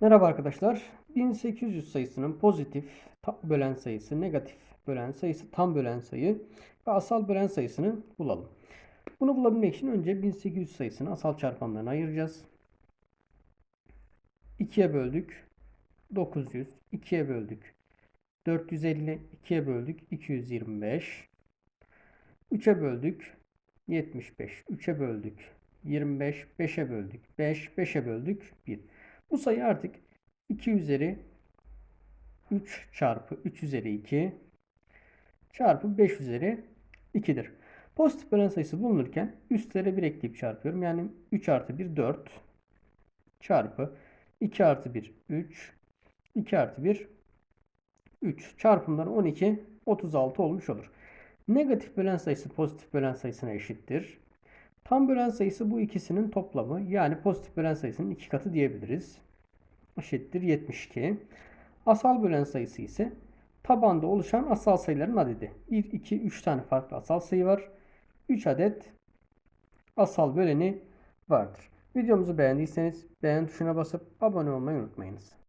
Merhaba arkadaşlar. 1800 sayısının pozitif tam bölen sayısı, negatif bölen sayısı, tam bölen sayı ve asal bölen sayısını bulalım. Bunu bulabilmek için önce 1800 sayısını asal çarpanlarına ayıracağız. 2'ye böldük. 900. 2'ye böldük. 450. 2'ye böldük. 225. 3'e böldük. 75. 3'e böldük. 25. 5'e böldük. 5. 5'e böldük. 1. Bu sayı artık 2 üzeri 3 çarpı 3 üzeri 2 çarpı 5 üzeri 2'dir. Pozitif bölen sayısı bulunurken üstlere 1 ekleyip çarpıyorum. Yani 3 artı 1 4 çarpı 2 artı 1 3 2 artı 1 3 çarpımları 12 36 olmuş olur. Negatif bölen sayısı pozitif bölen sayısına eşittir. Tam bölen sayısı bu ikisinin toplamı. Yani pozitif bölen sayısının iki katı diyebiliriz. Eşittir 72. Asal bölen sayısı ise tabanda oluşan asal sayıların adedi. 1, 2, 3 tane farklı asal sayı var. 3 adet asal böleni vardır. Videomuzu beğendiyseniz beğen tuşuna basıp abone olmayı unutmayınız.